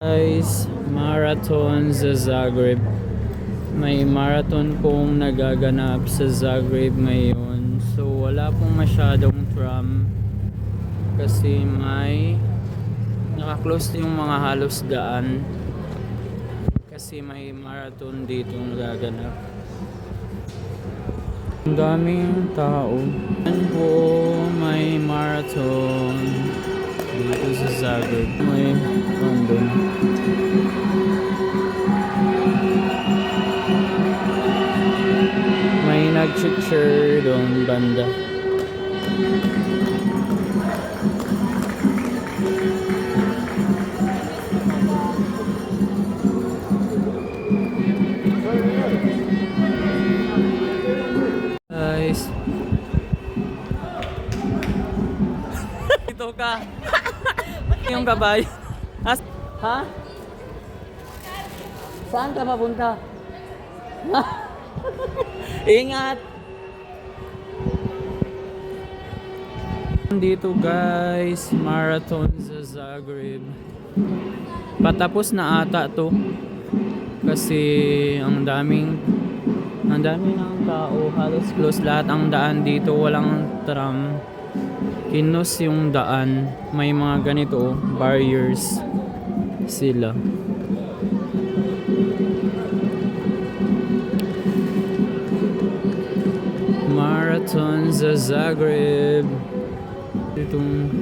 Guys, marathon sa Zagreb. May marathon pong nagaganap sa Zagreb ngayon. So wala pong masyadong tram kasi may naka-close yung mga halos daan kasi may marathon dito nagaganap. Ang daming tao. Yan po may marathon dito sa Zagreb. May random. May nag-cheer doon banda. Yung kabayo. As ha? Saan ka papunta? Ingat! Dito guys, marathon sa Zagreb. Patapos na ata to. Kasi ang daming ang dami ng tao, halos close lahat ang daan dito, walang tram. Kinos yung daan, may mga ganito, oh, barriers sila. Marathon sa Zagreb. Itong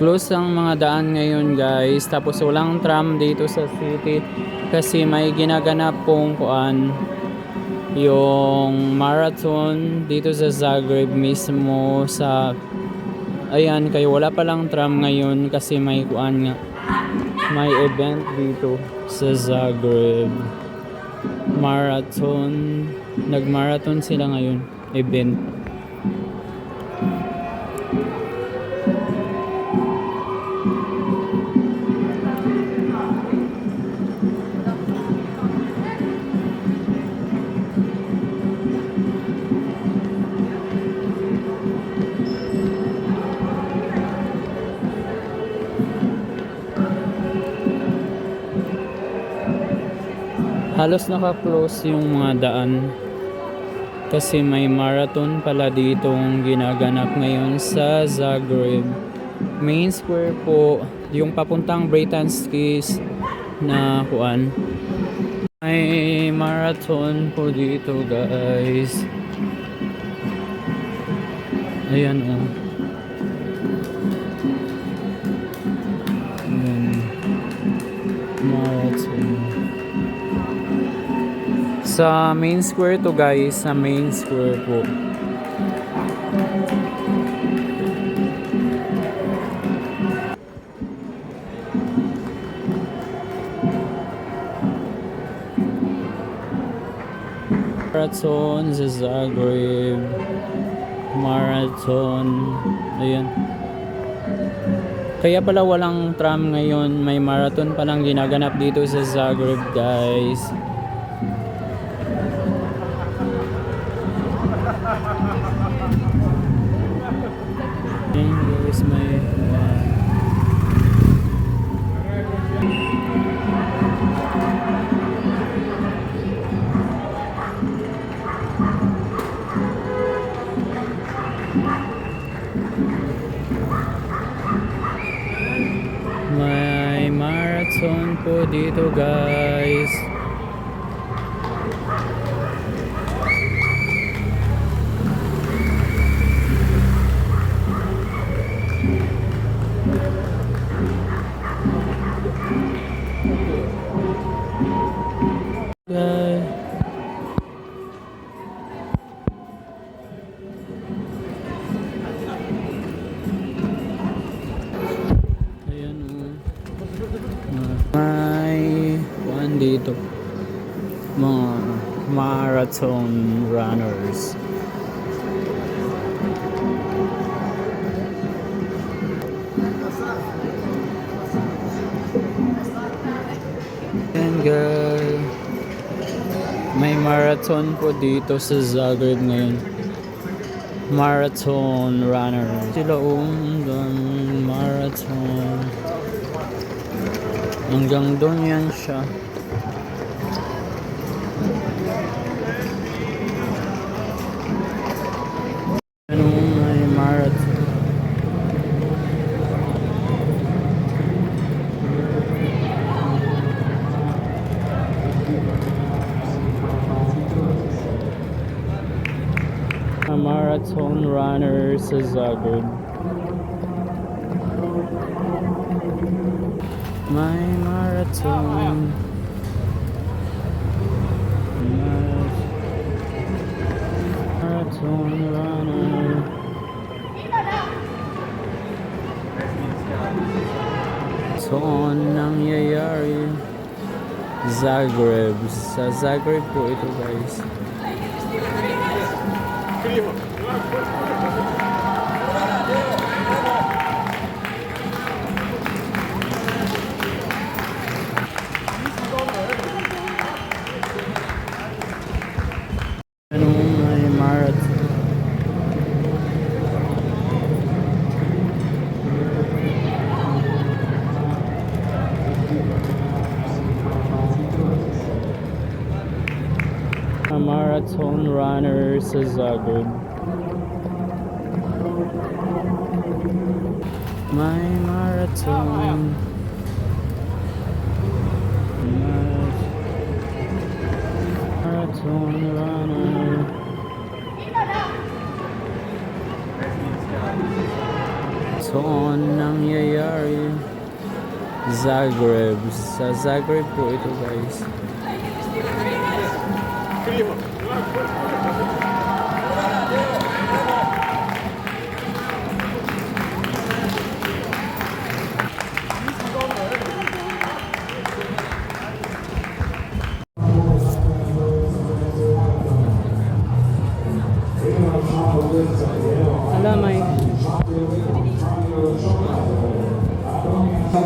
Close ang mga daan ngayon guys. Tapos walang tram dito sa city. Kasi may ginaganap pong kuan yung marathon dito sa Zagreb mismo sa ayan kayo wala pa lang tram ngayon kasi may kuan nga may event dito sa Zagreb marathon nag-marathon sila ngayon event halos naka-close yung mga daan. Kasi may marathon pala ditong ginaganap ngayon sa Zagreb. Main square po yung papuntang Bretanskis na kuan may marathon po dito guys. Ayan oh sa main square to guys, sa main square po. Marathon sa Zagreb. Marathon. Ayan. Kaya pala walang tram ngayon. May marathon palang ginaganap dito sa Zagreb guys. May dito. Mga marathon runners. And guys, may marathon po dito sa Zagreb ngayon. Marathon runner. Sila umgang marathon. Hanggang doon yan siya. Marathon runner sa Zagreb. My marathon. Marathon runner. So, nangyayari? Zagreb. Zagreb po ito marathon? A marathon runner sa Zagreb. My marathon. Marathon runner. So, nangyayari? Zagreb. Sa Zagreb po ito guys. Ma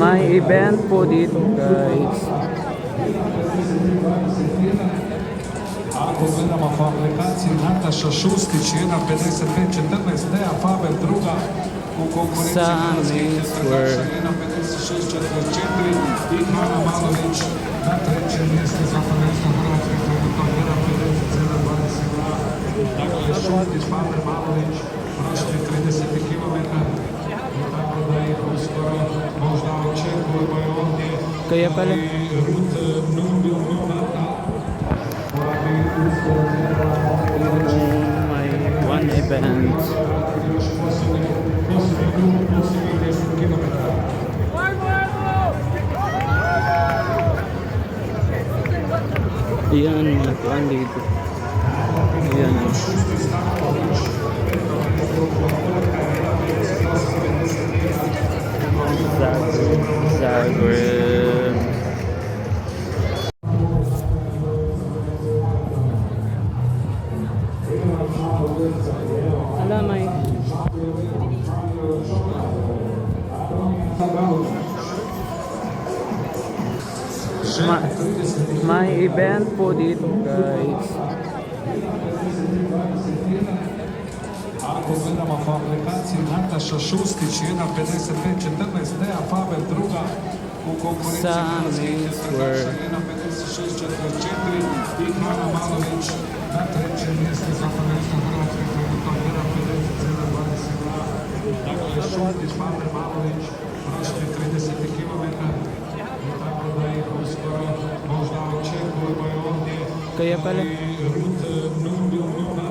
may event po dito guys. Po aplikaciji Nataša Šustić 1.55.14, Deja Pavel druga u konkurenciji hrvatskih Men's trkača World. 1.56.44 i Hana Malović na trećem mjestu za prvenstvo trenutno 1.57.22. Dakle, Šustić, Pavel Malović prošli 30 km i da ih uskoro možda očekujemo i ovdje Kaya pala. i Rut May one event. još posljednji, posljednji krug, posljednjih 10 Zagreb. Zagreb. Alamay. Ma may event po dito guys. Argumenama komunikacji Marta Szaszuski, na 55-14, a Paweł druga u konkurencji na 56-44 i Hanna Malović na trećem mjestu za prvenstvo Hrvatske koje je to bila 50-22. Dakle, Šustić, Pavel Malović, prošli 30 km. Tako da ih uskoro možda očekujemo i ovdje. Koji je Pavel? Rut Nurbil Nurbil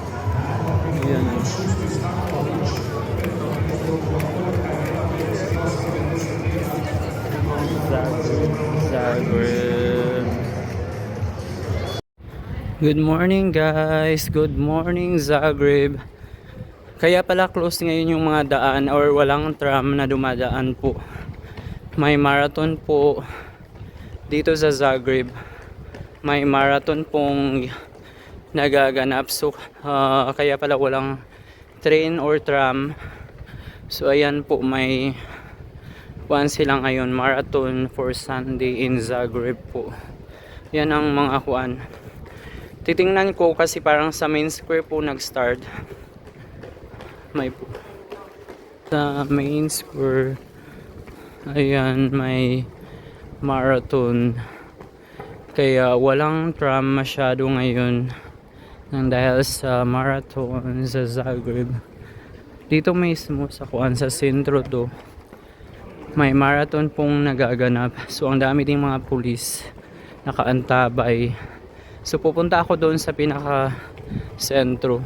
Good morning guys. Good morning Zagreb. Kaya pala close ngayon yung mga daan or walang tram na dumadaan po. May marathon po dito sa Zagreb. May marathon pong nagaganap. So ah, kaya pala walang train or tram. So ayan po may Kuan sila ngayon, marathon for Sunday in Zagreb po. Yan ang mga kuan. Titingnan ko kasi parang sa main square po nag-start. May sa main square ayan may marathon kaya walang tram masyado ngayon nang dahil sa marathon sa Zagreb dito mismo sa kuan sa sentro to may marathon pong nagaganap. So ang dami ding mga pulis nakaantabay. So pupunta ako doon sa pinaka sentro